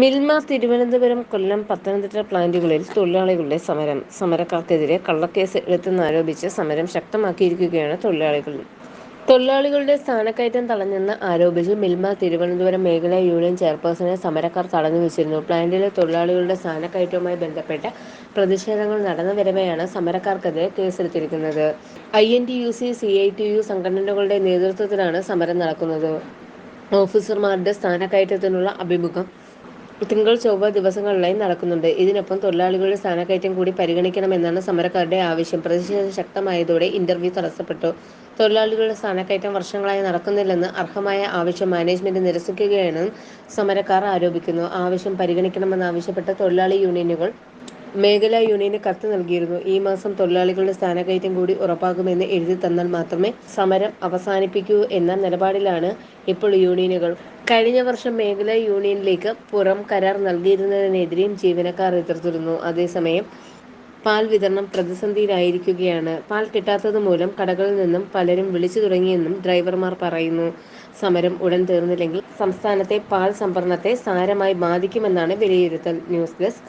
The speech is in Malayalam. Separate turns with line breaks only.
മിൽമ തിരുവനന്തപുരം കൊല്ലം പത്തനംതിട്ട പ്ലാന്റുകളിൽ തൊഴിലാളികളുടെ സമരം. സമരക്കാർക്കെതിരെ കള്ളക്കേസ് എടുത്തെന്നാരോപിച്ച് സമരം ശക്തമാക്കിയിരിക്കുകയാണ് തൊഴിലാളികൾ. തൊഴിലാളികളുടെ സ്ഥാനക്കയറ്റം തടഞ്ഞെന്ന് ആരോപിച്ച് മിൽമ തിരുവനന്തപുരം മേഖലാ യൂണിയൻ ചെയർപേഴ്സണെ സമരക്കാർ തടഞ്ഞു വെച്ചിരുന്നു. പ്ലാന്റിലെ തൊഴിലാളികളുടെ സ്ഥാനക്കയറ്റവുമായി ബന്ധപ്പെട്ട പ്രതിഷേധങ്ങൾ നടന്നു വരവെയാണ് സമരക്കാർക്കെതിരെ കേസെടുത്തിരിക്കുന്നത്. I N T U C C I T U സംഘടനകളുടെ നേതൃത്വത്തിലാണ് സമരം നടക്കുന്നത്. ഓഫീസർമാരുടെ സ്ഥാനക്കയറ്റത്തിനുള്ള അഭിമുഖം തിങ്കൾ ചൊവ്വ ദിവസങ്ങളിലായി നടക്കുന്നുണ്ട്. ഇതിനൊപ്പം തൊഴിലാളികളുടെ സ്ഥാനക്കയറ്റം കൂടി പരിഗണിക്കണമെന്നാണ് സമരക്കാരുടെ ആവശ്യം. പ്രതിഷേധം ശക്തമായതോടെ ഇന്റർവ്യൂ തടസ്സപ്പെട്ടു. തൊഴിലാളികളുടെ സ്ഥാനക്കയറ്റം വർഷങ്ങളായി നടക്കുന്നില്ലെന്ന് അർഹമായ ആവശ്യം മാനേജ്മെന്റ് നിരസിക്കുകയാണെന്നും സമരക്കാർ ആരോപിക്കുന്നു. ആവശ്യം പരിഗണിക്കണമെന്നാവശ്യപ്പെട്ട് തൊഴിലാളി യൂണിയനുകൾ മേഖലാ യൂണിയന് കത്ത് നൽകിയിരുന്നു. ഈ മാസം തൊഴിലാളികളുടെ സ്ഥാനക്കയറ്റം കൂടി ഉറപ്പാക്കുമെന്ന് എഴുതി തന്നാൽ മാത്രമേ സമരം അവസാനിപ്പിക്കൂ എന്ന നിലപാടിലാണ് ഇപ്പോൾ യൂണിയനുകൾ. കഴിഞ്ഞ വർഷം മേഖലാ യൂണിയനിലേക്ക് പുറം കരാർ നൽകിയിരുന്നതിനെതിരെയും ജീവനക്കാർ എതിർത്തിരുന്നു. അതേസമയം പാൽ വിതരണം പ്രതിസന്ധിയിലായിരിക്കുകയാണ്. പാൽ കിട്ടാത്തത് മൂലം കടകളിൽ നിന്നും പലരും വിളിച്ചു തുടങ്ങിയെന്നും ഡ്രൈവർമാർ പറയുന്നു. സമരം ഉടൻ തീർന്നില്ലെങ്കിൽ സംസ്ഥാനത്തെ പാൽ സംഭരണത്തെ സാരമായി ബാധിക്കുമെന്നാണ് വിലയിരുത്തൽ. News desk